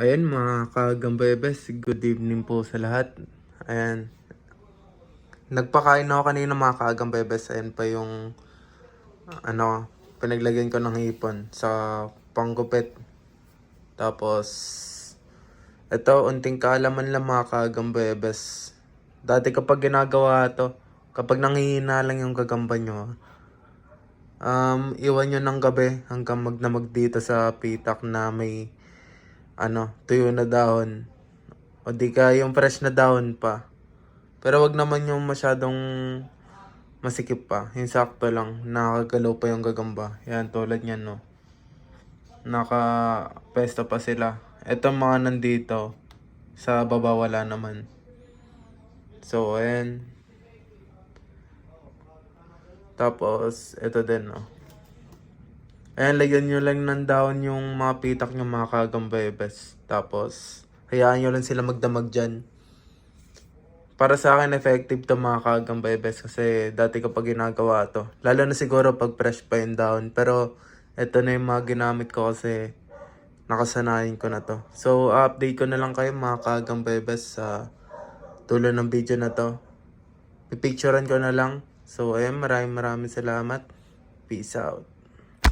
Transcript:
Ayan mga kagambebes, good evening po sa lahat. Ayan. Nagpakain ako kanina mga kagambebes. Ayan pa yung ano, pinaglagyan ko ng hipon sa panggupit. Tapos, ito, unting kaalaman lang mga kagambebes. Dati kapag ginagawa to, kapag nanghihina lang yung gagamba nyo, um, iwan nyo ng gabi hanggang magdamag dito sa pitak na may ano, tuyo na dahon. O di ka yung fresh na dahon pa. Pero wag naman yung masyadong masikip pa. Yung sakto lang. Nakakagalaw pa yung gagamba. Yan, tulad yan, no. Naka-pesto pa sila. Ito mga nandito. Sa baba wala naman. So, ayan. Tapos, ito din, no. Ayan, lagyan nyo lang ng dahon yung mga pitak nyo mga kagambebes. Tapos, hayaan nyo lang sila magdamag dyan. Para sa akin, effective to mga kagambebes kasi dati kapag ginagawa to. Lalo na siguro pag fresh pa yung dahon. Pero, ito na yung mga ginamit ko kasi nakasanayin ko na to. So, update ko na lang kayo mga kagambebes sa tulo ng video na to. Pipicturean ko na lang. So, ayan, maraming maraming salamat. Peace out.